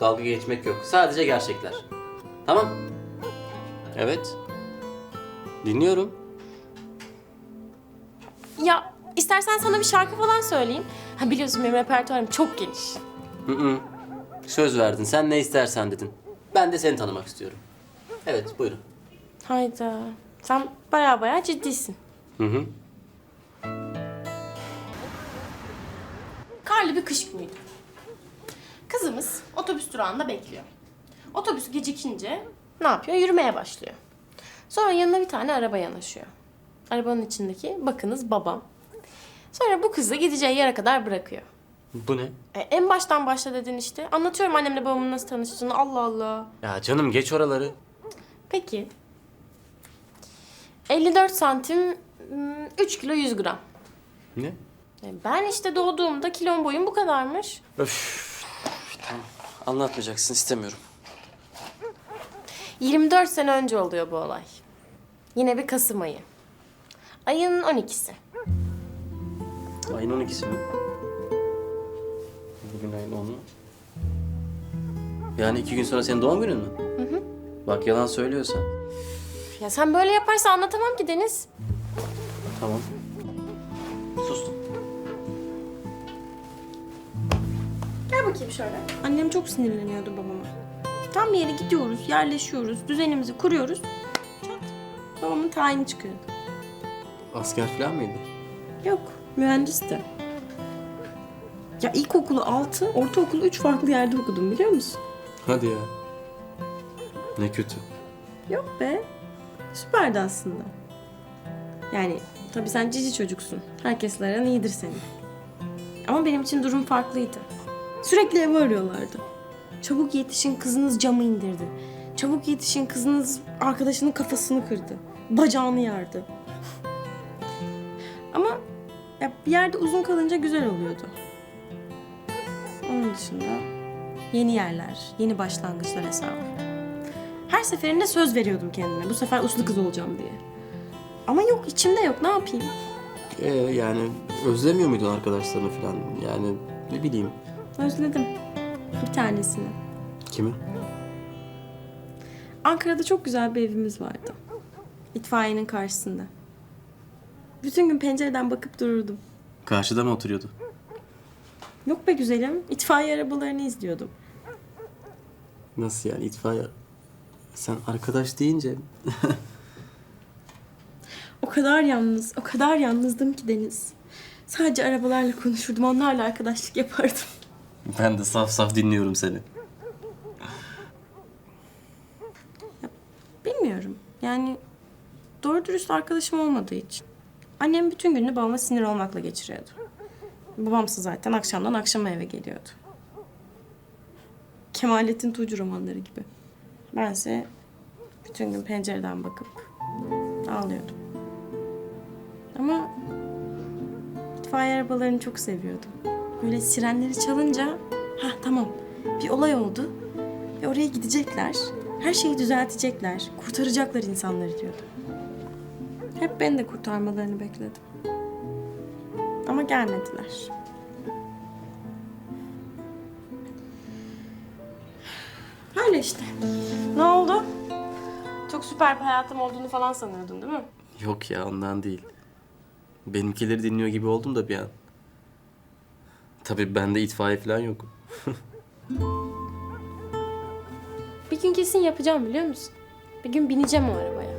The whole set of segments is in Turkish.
dalga geçmek yok. Sadece gerçekler. Tamam? Evet. Dinliyorum. Ya istersen sana bir şarkı falan söyleyeyim. Ha biliyorsun benim repertuarım çok geniş. Hı hı. Söz verdin. Sen ne istersen dedin. Ben de seni tanımak istiyorum. Evet, buyurun. Hayda. Sen baya baya ciddisin. Hı hı. Karlı bir kış günüydü. Kızımız otobüs durağında bekliyor. Otobüs gecikince ne yapıyor? Yürümeye başlıyor. Sonra yanına bir tane araba yanaşıyor. Arabanın içindeki bakınız babam. Sonra bu kızı gideceği yere kadar bırakıyor. Bu ne? E, en baştan başla dedin işte. Anlatıyorum annemle babamın nasıl tanıştığını. Allah Allah. Ya canım geç oraları. Peki. 54 santim, hmm, 3 kilo 100 gram. Ne? E, Ben işte doğduğumda kilom boyum bu kadarmış. Öf. Anlatmayacaksın istemiyorum. 24 sene önce oluyor bu olay. Yine bir Kasım ayı. Ayın 12'si. Ayın 12'si mi? Bugün ayın 10'u. Yani iki gün sonra senin doğum günün mü? Hı hı. Bak yalan söylüyorsan. Ya sen böyle yaparsan anlatamam ki Deniz. Tamam. Bakayım şöyle. Annem çok sinirleniyordu babama. Tam bir yere gidiyoruz, yerleşiyoruz, düzenimizi kuruyoruz. Çat. Babamın tayini çıkıyor. Asker falan mıydı? Yok, mühendisti. Ya ilkokulu 6, ortaokulu 3 farklı yerde okudum biliyor musun? Hadi ya. Ne kötü. Yok be. Süperdi aslında. Yani tabii sen cici çocuksun. Herkesle aran iyidir senin. Ama benim için durum farklıydı. Sürekli evi arıyorlardı. Çabuk yetişin kızınız camı indirdi. Çabuk yetişin kızınız arkadaşının kafasını kırdı. Bacağını yardı. Ama ya bir yerde uzun kalınca güzel oluyordu. Onun dışında yeni yerler, yeni başlangıçlar hesabı. Her seferinde söz veriyordum kendime. Bu sefer uslu kız olacağım diye. Ama yok içimde yok ne yapayım? Ee, yani özlemiyor muydun arkadaşlarını falan? Yani ne bileyim. Özledim. Bir tanesini. Kimi? Ankara'da çok güzel bir evimiz vardı. İtfaiyenin karşısında. Bütün gün pencereden bakıp dururdum. Karşıda mı oturuyordu? Yok be güzelim. itfaiye arabalarını izliyordum. Nasıl yani itfaiye? Sen arkadaş deyince... O kadar yalnız, o kadar yalnızdım ki Deniz. Sadece arabalarla konuşurdum, onlarla arkadaşlık yapardım. Ben de saf saf dinliyorum seni. Bilmiyorum. Yani doğru dürüst arkadaşım olmadığı için. Annem bütün gününü babama sinir olmakla geçiriyordu. Babamsa zaten akşamdan akşama eve geliyordu. Kemalettin Tuğcu romanları gibi. Bense bütün gün pencereden bakıp ağlıyordum. Ama itfaiye arabalarını çok seviyordum. Böyle sirenleri çalınca, ha tamam bir olay oldu ve oraya gidecekler. Her şeyi düzeltecekler. Kurtaracaklar insanları diyordum. Hep beni de kurtarmalarını bekledim. Ama gelmediler. Öyle işte. Ne oldu? Çok süper bir hayatım olduğunu falan sanıyordun değil mi? Yok ya ondan değil. Benimkileri dinliyor gibi oldum da bir an. Tabii bende itfaiye falan yok. Bir gün kesin yapacağım biliyor musun? Bir gün bineceğim o arabaya.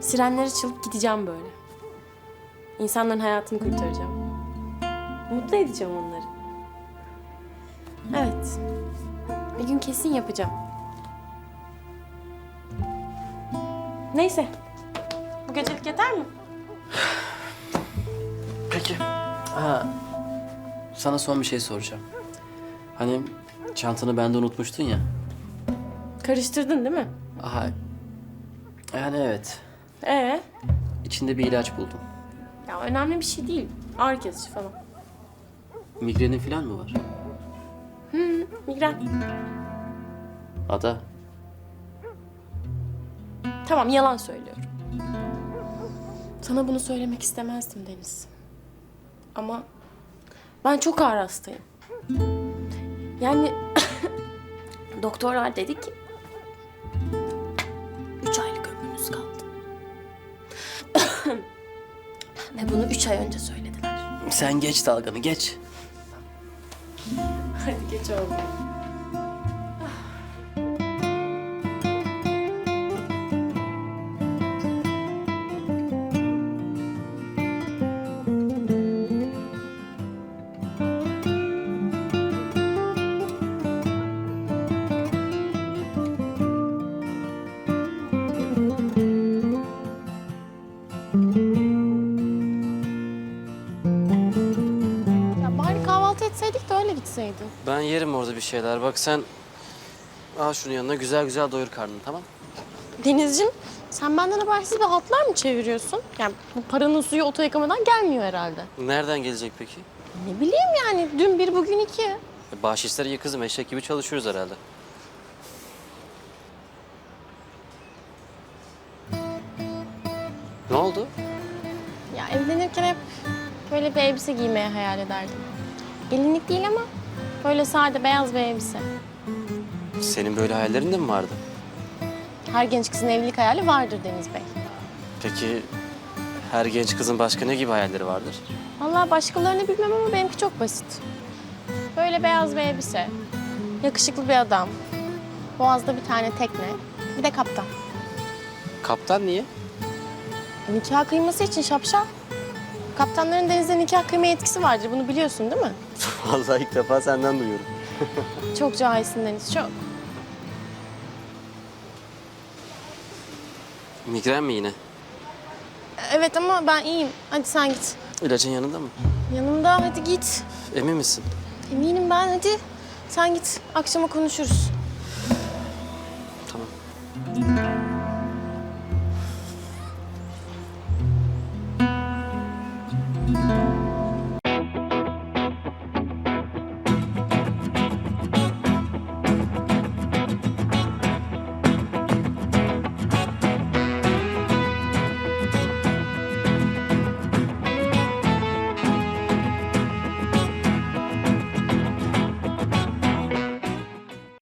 Sirenleri çalıp gideceğim böyle. İnsanların hayatını kurtaracağım. Mutlu edeceğim onları. Evet. Bir gün kesin yapacağım. Neyse. Bu gecelik yeter mi? Peki. Ha, sana son bir şey soracağım. Hani çantanı bende unutmuştun ya. Karıştırdın değil mi? Aha. Yani evet. Ee? İçinde bir ilaç buldum. Ya önemli bir şey değil. Ağrı kesici falan. Migrenin falan mı var? Migren. Ada. Tamam yalan söylüyorum. Sana bunu söylemek istemezdim Deniz. Ama ben çok ağır hastayım. Yani Doktorlar dedi ki... Üç aylık ömrünüz kaldı. Ve bunu üç ay önce söylediler. Sen geç dalganı geç. Hadi geç oğlum. Gitseydin. Ben yerim orada bir şeyler. Bak sen al şunu yanına güzel güzel doyur karnını tamam Denizciğim, sen benden habersiz bir hatlar mı çeviriyorsun? Yani bu paranın suyu oto yıkamadan gelmiyor herhalde. Nereden gelecek peki? Ne bileyim yani, dün bir bugün iki. E, Bahşişleri iyi kızım eşek gibi çalışıyoruz herhalde. Ne oldu? Ya evlenirken hep böyle bir elbise giymeyi hayal ederdim. Gelinlik değil ama böyle sade beyaz bir elbise. Senin böyle hayallerin de mi vardı? Her genç kızın evlilik hayali vardır Deniz Bey. Peki her genç kızın başka ne gibi hayalleri vardır? Vallahi başkalarını bilmem ama benimki çok basit. Böyle beyaz bir elbise, yakışıklı bir adam, boğazda bir tane tekne, bir de kaptan. Kaptan niye? Nikah kıyması için şapşal. Kaptanların denizde nikah kıyma yetkisi vardır. Bunu biliyorsun değil mi? Vallahi ilk defa senden duyuyorum. Çok cahilsin Deniz, çok. Migren mi yine? Evet ama ben iyiyim. Hadi sen git. İlacın yanında mı? Yanımda hadi git. Emin misin? Eminim ben hadi. Sen git. Akşama konuşuruz. Tamam.